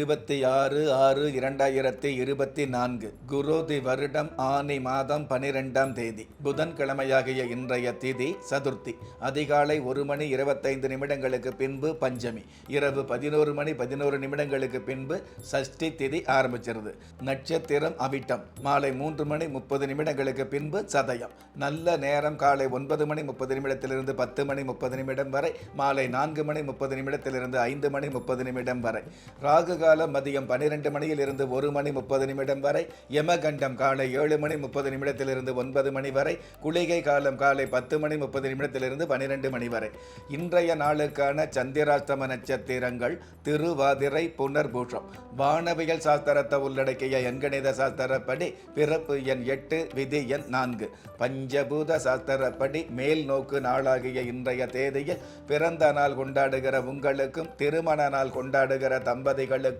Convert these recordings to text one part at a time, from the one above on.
இருபத்தி ஆறு ஆறு இரண்டாயிரத்தி இருபத்தி நான்கு குரோதி வருடம் ஆனி மாதம் பனிரெண்டாம் தேதி புதன்கிழமையாகிய இன்றைய திதி சதுர்த்தி அதிகாலை ஒரு மணி இருபத்தைந்து நிமிடங்களுக்கு பின்பு பஞ்சமி இரவு பதினோரு மணி பதினோரு நிமிடங்களுக்கு பின்பு சஷ்டி திதி ஆரம்பிச்சிருது நட்சத்திரம் அவிட்டம் மாலை மூன்று மணி முப்பது நிமிடங்களுக்கு பின்பு சதயம் நல்ல நேரம் காலை ஒன்பது மணி முப்பது நிமிடத்திலிருந்து பத்து மணி முப்பது நிமிடம் வரை மாலை நான்கு மணி முப்பது நிமிடத்திலிருந்து ஐந்து மணி முப்பது நிமிடம் வரை. ராகு காலம் மதியம் பன்னிரெண்டு மணியிலிருந்து ஒரு மணி முப்பது நிமிடம் வரை யமகண்டம் காலை ஏழு மணி முப்பது நிமிடத்திலிருந்து ஒன்பது மணி வரை குளிகை காலம் காலை பத்து மணி முப்பது நிமிடத்திலிருந்து பன்னிரெண்டு மணி வரை. இன்றைய நாளுக்கான சந்திராஷ்டம நட்சத்திரங்கள் திருவாதிரை புனர்பூஷம். வானவியல் சாஸ்திரத்தை உள்ளடக்கிய எண்கணித சாஸ்திரப்படி பிறப்பு எண் எட்டு விதி எண் நான்கு. பஞ்சபூத சாஸ்திரப்படி மேல் நோக்கு நாளாகிய இன்றைய தேதியில் பிறந்த நாள் கொண்டாடுகிற உங்களுக்கும் திருமண நாள் கொண்டாடுகிற தம்பதிகளுக்கும்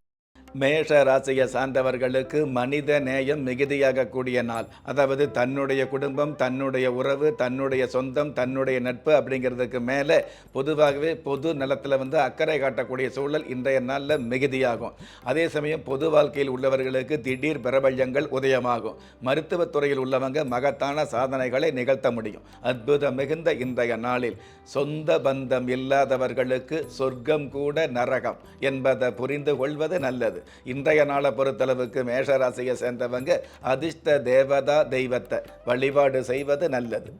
மேஷ ராசியை சார்ந்தவர்களுக்கு மனித நேயம் மிகுதியாக கூடிய நாள். அதாவது தன்னுடைய குடும்பம் தன்னுடைய உறவு தன்னுடைய சொந்தம் தன்னுடைய நட்பு அப்படிங்கிறதுக்கு மேலே பொதுவாகவே பொது நலத்தில் வந்து அக்கறை காட்டக்கூடிய சூழல் இன்றைய நாளில் மிகுதியாகும். அதே சமயம் பொது வாழ்க்கையில் உள்ளவர்களுக்கு திடீர் பிரபல்யங்கள் உதயமாகும். மருத்துவத்துறையில் உள்ளவங்க மகத்தான சாதனைகளை நிகழ்த்த முடியும். அற்புதம் மிகுந்த இன்றைய நாளில் சொந்த பந்தம் இல்லாதவர்களுக்கு சொர்க்கம் கூட நரகம் என்பதை புரிந்து கொள்வது நல்லது. இன்றைய நாளை பொறுத்தளவுக்கு மேஷராசியை சேர்ந்தவங்க அதிர்ஷ்ட தேவதா தெய்வத்தை வழிபாடு செய்வது நல்லது.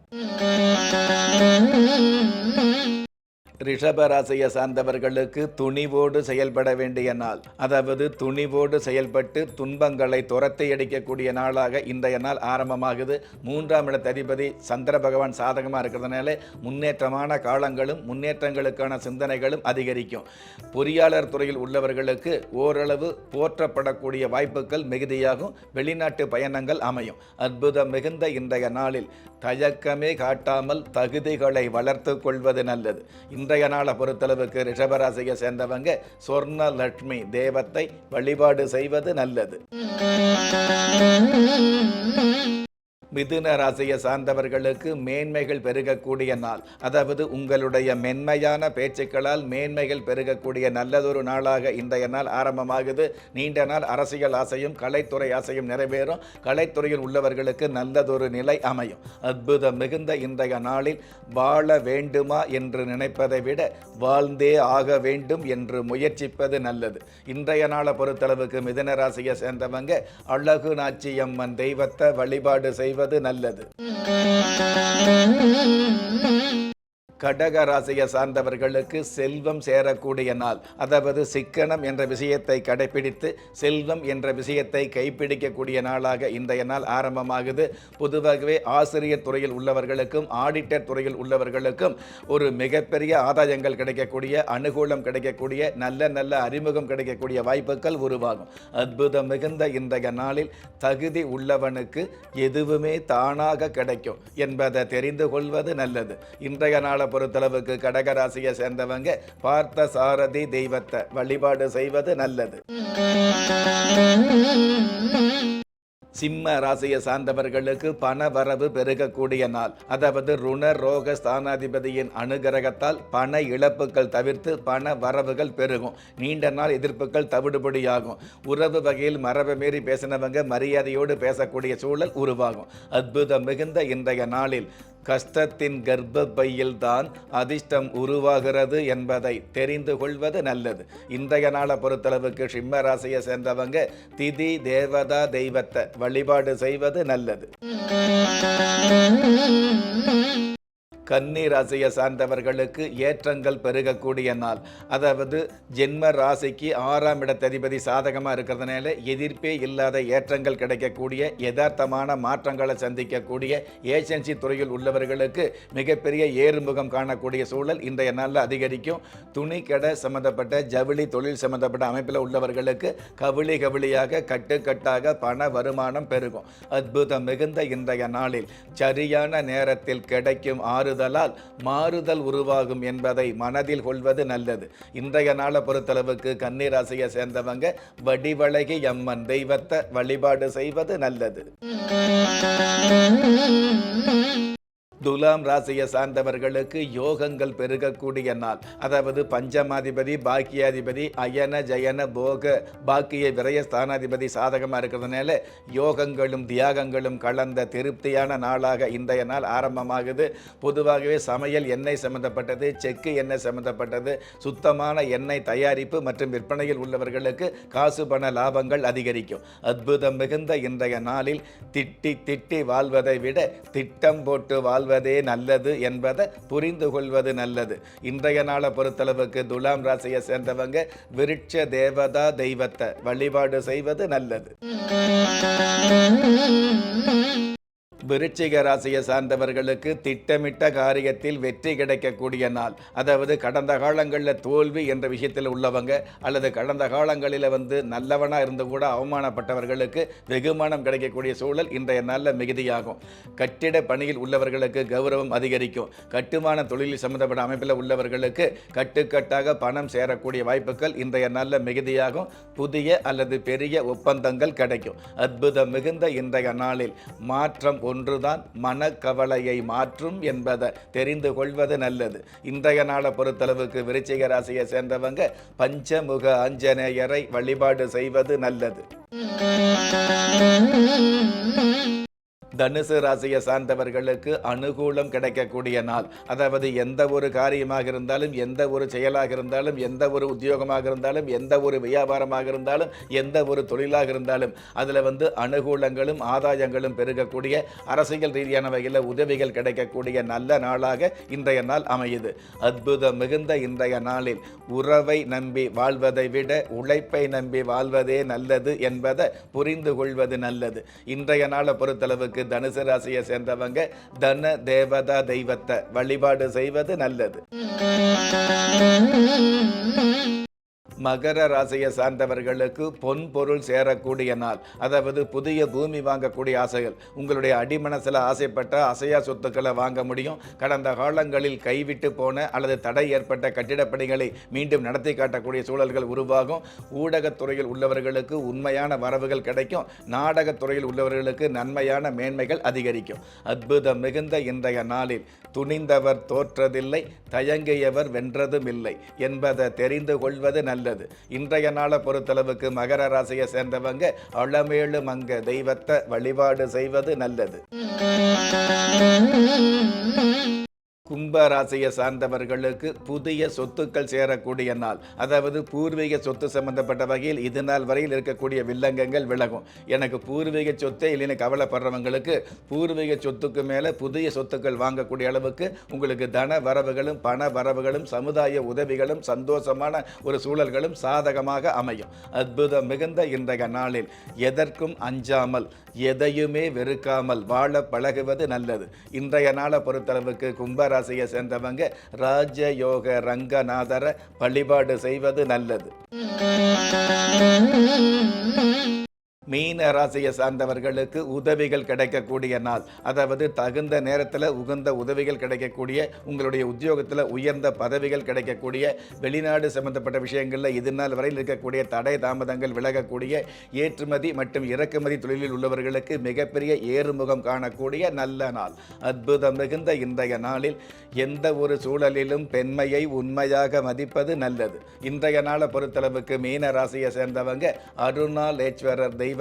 ரிஷபராசியை சார்ந்தவர்களுக்கு துணிவோடு செயல்பட வேண்டிய நாள். அதாவது துணிவோடு செயல்பட்டு துன்பங்களை துரத்தி அடிக்கக்கூடிய நாளாக இன்றைய நாள் ஆரம்பமாகுது. மூன்றாம் இடத்த அதிபதி சந்திர பகவான் சாதகமாக இருக்கிறதுனால முன்னேற்றமான காலங்களும் முன்னேற்றங்களுக்கான சிந்தனைகளும் அதிகரிக்கும். பொறியாளர் துறையில் உள்ளவர்களுக்கு ஓரளவு போற்றப்படக்கூடிய வாய்ப்புகள் மிகுதியாகும். வெளிநாட்டு பயணங்கள் அமையும். அற்புதம் மிகுந்த இன்றைய நாளில் தயக்கமே காட்டாமல் தகுதிகளை வளர்த்து கொள்வது நல்லது. இன்றைய நாளை பொறுத்தளவுக்கு ரிஷபராசியை சேர்ந்தவங்க சொர்ண லட்சுமி தேவத்தை வழிபாடு செய்வது நல்லது. மிதுன ராசியை சார்ந்தவர்களுக்கு மேன்மைகள் பெருகக்கூடிய நாள். அதாவது உங்களுடைய மென்மையான பேச்சுக்களால் மேன்மைகள் பெருகக்கூடிய நல்லதொரு நாளாக இன்றைய நாள் ஆரம்பமாகுது. நீண்ட நாள் அரசியல் ஆசையும் கலைத்துறை ஆசையும் நிறைவேறும். கலைத்துறையில் உள்ளவர்களுக்கு நல்லதொரு நிலை அமையும். அற்புதம் மிகுந்த இன்றைய நாளில் வாழ வேண்டுமா என்று நினைப்பதை விட வாழ்ந்தே ஆக வேண்டும் என்று முயற்சிப்பது நல்லது. இன்றைய நாளை பொறுத்தளவுக்கு மிதுன ராசியை சேர்ந்தவங்க அழகு நாச்சியம்மன் தெய்வத்தை வழிபாடு செய்வது நல்லது. கடக ராசியை சார்ந்தவர்களுக்கு செல்வம் சேரக்கூடிய நாள். அதாவது சிக்கனம் என்ற விஷயத்தை கடைபிடித்து செல்வம் என்ற விஷயத்தை கைப்பிடிக்கக்கூடிய நாளாக இன்றைய நாள் ஆரம்பமாகுது. பொதுவாகவே ஆசிரியர் துறையில் உள்ளவர்களுக்கும் ஆடிட்டர் துறையில் உள்ளவர்களுக்கும் ஒரு மிகப்பெரிய ஆதாயங்கள் கிடைக்கக்கூடிய அனுகூலம் கிடைக்கக்கூடிய நல்ல நல்ல அறிமுகம் கிடைக்கக்கூடிய வாய்ப்புகள் உருவாகும். அற்புதம் மிகுந்த இன்றைய நாளில் தகுதி உள்ளவனுக்கு எதுவுமே தானாக கிடைக்கும் என்பதை தெரிந்து கொள்வது நல்லது. இன்றைய நாளை பொறுத்தளவுக்கு கடகராசியை சேர்ந்தவங்க பார்த்த சாரதி தெய்வத்தை வழிபாடு செய்வது நல்லது. சிம்ம ராசியை சார்ந்தவர்களுக்கு பண வரவு பெருகக்கூடிய நாள். அதாவது ருண ரோக ஸ்தானாதிபதியின் அனுகிரகத்தால் பண இழப்புகள் தவிர்த்து பண வரவுகள் பெருகும். நீண்ட நாள் எதிர்ப்புகள் தவிடுபடியாகும். உறவு வகையில் மரபை மீறி பேசினவங்க மரியாதையோடு பேசக்கூடிய சூழல் உருவாகும். அற்புதம் மிகுந்த இன்றைய நாளில் கஷ்டத்தின் கர்ப்பப்பையில்தான் அதிர்ஷ்டம் உருவாகிறது என்பதை தெரிந்து கொள்வது நல்லது. இன்றைய நாளை பொறுத்தளவுக்கு சிம்ம ராசியை சேர்ந்தவங்க திதி தேவதா தெய்வத்தை வழிபாடு செய்வது நல்லது. கன்னி ராசியை சார்ந்தவர்களுக்கு ஏற்றங்கள் பெருகக்கூடிய நாள். அதாவது ஜென்ம ராசிக்கு ஆறாம் இடத்ததிபதி சாதகமாக இருக்கிறதுனால எதிர்ப்பே இல்லாத ஏற்றங்கள் கிடைக்கக்கூடிய யதார்த்தமான மாற்றங்களை சந்திக்கக்கூடிய ஏஜென்சி துறையில் உள்ளவர்களுக்கு மிகப்பெரிய ஏறுமுகம் காணக்கூடிய சூழல் இன்றைய நாளில் அதிகரிக்கும். துணி கடை சம்மந்தப்பட்ட ஜவுளி தொழில் சம்மந்தப்பட்ட அமைப்பில் உள்ளவர்களுக்கு கவிழி கவிழியாக கட்டுக்கட்டாக பண வருமானம் பெருகும். அற்புதம் மிகுந்த இன்றைய நாளில் சரியான நேரத்தில் கிடைக்கும் மாறுதலால் மாறுதல் உருவாகும் என்பதை மனதில் கொள்வது நல்லது. இன்றைய நாளை பொறுத்தளவுக்கு கன்னிராசியை சேர்ந்தவங்க வடிவழகி அம்மன் தெய்வத்தை வழிபாடு செய்வது நல்லது. துலாம் ராசியை சார்ந்தவர்களுக்கு யோகங்கள் பெருகக்கூடிய நாள். அதாவது பஞ்சமாதிபதி பாக்கியாதிபதி அயன ஜயன போக பாக்கிய விரய ஸ்தானாதிபதி சாதகமாக இருக்கிறதுனால யோகங்களும் தியாகங்களும் கலந்த திருப்தியான நாளாக இன்றைய நாள் ஆரம்பமாகுது. பொதுவாகவே சமையல் எண்ணெய் சம்மந்தப்பட்டது செக்கு எண்ணெய் சம்மந்தப்பட்டது சுத்தமான எண்ணெய் தயாரிப்பு மற்றும் விற்பனையில் உள்ளவர்களுக்கு காசு பண லாபங்கள் அதிகரிக்கும். அற்புதம் மிகுந்த இன்றைய நாளில் திட்டி திட்டி வாழ்வதை விட திட்டம் போட்டு வாழ்வது நல்லது என்பதை புரிந்து கொள்வது நல்லது. இன்றைய நாளை பொறுத்தளவுக்கு துலாம் ராசியை சேர்ந்தவங்க விருட்ச தேவதா தெய்வத்தை வழிபாடு செய்வது நல்லது. விருச்சிக ராசியை சார்ந்தவர்களுக்கு திட்டமிட்ட காரியத்தில் வெற்றி கிடைக்கக்கூடிய நாள். அதாவது கடந்த காலங்களில் தோல்வி என்ற விஷயத்தில் உள்ளவங்க அல்லது கடந்த காலங்களில் வந்து நல்லவனாக இருந்து கூட அவமானப்பட்டவர்களுக்கு வெகுமானம் கிடைக்கக்கூடிய சூழல் இன்றைய நாளில் மிகுதியாகும். கட்டிட பணியில் உள்ளவர்களுக்கு கௌரவம் அதிகரிக்கும். கட்டுமான தொழிலில் சம்மந்தப்பட்ட அமைப்பில் உள்ளவர்களுக்கு கட்டுக்கட்டாக பணம் சேரக்கூடிய வாய்ப்புகள் இன்றைய நாளில் மிகுதியாகும். புதிய அல்லது பெரிய ஒப்பந்தங்கள் கிடைக்கும். அற்புதம் மிகுந்த இன்றைய நாளில் மாற்றம் ஒன்றுதான் மனக்கவலையை மாற்றும் என்பதை தெரிந்து கொள்வது நல்லது. இன்றைய நாளை பொறுத்தளவுக்கு விருச்சிக ராசியை சேர்ந்தவங்க பஞ்சமுக ஆஞ்சநேயரை வழிபாடு செய்வது நல்லது. தனுசு ராசியை சார்ந்தவர்களுக்கு அனுகூலம் கிடைக்கக்கூடிய நாள். அதாவது எந்த ஒரு காரியமாக இருந்தாலும் எந்த ஒரு செயலாக இருந்தாலும் எந்த ஒரு உத்தியோகமாக இருந்தாலும் எந்த ஒரு வியாபாரமாக இருந்தாலும் எந்த ஒரு தொழிலாக இருந்தாலும் அதில் வந்து அனுகூலங்களும் ஆதாயங்களும் பெருகக்கூடிய அரசியல் ரீதியான வகையில் உதவிகள் கிடைக்கக்கூடிய நல்ல நாளாக இன்றைய நாள் அமையுது. அற்புதம் மிகுந்த இன்றைய நாளில் உறவை நம்பி வாழ்வதை விட உழைப்பை நம்பி வாழ்வதே நல்லது என்பதை புரிந்து கொள்வது நல்லது. இன்றைய நாளை பொறுத்தளவுக்கு தனுசு ராசியை சேர்ந்தவங்க தன தேவதா தெய்வத்தை வழிபாடு செய்வது நல்லது. மகர ராசியை சார்ந்தவர்களுக்கு பொன் பொருள் சேரக்கூடிய நாள் அதாவது புதிய பூமி வாங்கக்கூடிய ஆசைகள். உங்களுடைய அடிமனசில் ஆசைப்பட்ட அசையா சொத்துக்களை வாங்க முடியும். கடந்த காலங்களில் கைவிட்டு போன அல்லது தடை ஏற்பட்ட கட்டிடப்பணிகளை மீண்டும் நடத்தி காட்டக்கூடிய சூழல்கள் உருவாகும். ஊடகத்துறையில் உள்ளவர்களுக்கு உண்மையான வரவுகள் கிடைக்கும். நாடகத்துறையில் உள்ளவர்களுக்கு நன்மையான மேன்மைகள் அதிகரிக்கும். அற்புதம் மிகுந்த இன்றைய நாளில் துணிந்தவர் தோற்றதில்லை தயங்கியவர் வென்றதும் இல்லை என்பதை தெரிந்து கொள்வது நல்லது. இன்றைய நாளை பொறுத்தளவுக்கு மகர ராசியை சேர்ந்தவங்க அளமேலும் அங்க தெய்வத்தை வழிபாடு செய்வது நல்லது. கும்பராசியை சார்ந்தவர்களுக்கு புதிய சொத்துக்கள் சேரக்கூடிய நாள். அதாவது பூர்வீக சொத்து சம்பந்தப்பட்ட வகையில் இது நாள் வரையில் இருக்கக்கூடிய வில்லங்கங்கள் விலகும். எனக்கு பூர்வீக சொத்தே இல்லைன்னு கவலைப்படுறவங்களுக்கு பூர்வீக சொத்துக்கு மேலே புதிய சொத்துக்கள் வாங்கக்கூடிய அளவுக்கு உங்களுக்கு தன வரவுகளும் பண வரவுகளும் சமுதாய உதவிகளும் சந்தோஷமான ஒரு சூழல்களும் சாதகமாக அமையும். அற்புதம் மிகுந்த இன்றைய நாளில் எதற்கும் அஞ்சாமல் எதையுமே வெறுக்காமல் வாழ பழகுவது நல்லது. இன்றைய நாளை பொறுத்தளவுக்கு ராசியை சேர்ந்தவங்க ராஜயோக ரங்கநாதரை வழிபாடு செய்வது நல்லது. மீன ராசியை சார்ந்தவர்களுக்கு உதவிகள் கிடைக்கக்கூடிய நாள். அதாவது தகுந்த நேரத்தில் உகந்த உதவிகள் கிடைக்கக்கூடிய உங்களுடைய உத்தியோகத்தில் உயர்ந்த பதவிகள் கிடைக்கக்கூடிய வெளிநாடு சம்பந்தப்பட்ட விஷயங்களில் இது நாள் வரையில் இருக்கக்கூடிய தடை தாமதங்கள் விலகக்கூடிய ஏற்றுமதி மற்றும் இறக்குமதி தொழிலில் உள்ளவர்களுக்கு மிகப்பெரிய ஏறுமுகம் காணக்கூடிய நல்ல நாள். அற்புதம் மிகுந்த இன்றைய நாளில் எந்த ஒரு சூழலிலும் பெண்மையை உண்மையாக மதிப்பது நல்லது. இன்றைய நாளை பொறுத்தளவுக்கு மீன ராசியை சேர்ந்தவங்க அருணாலேஸ்வரர் தெய்வ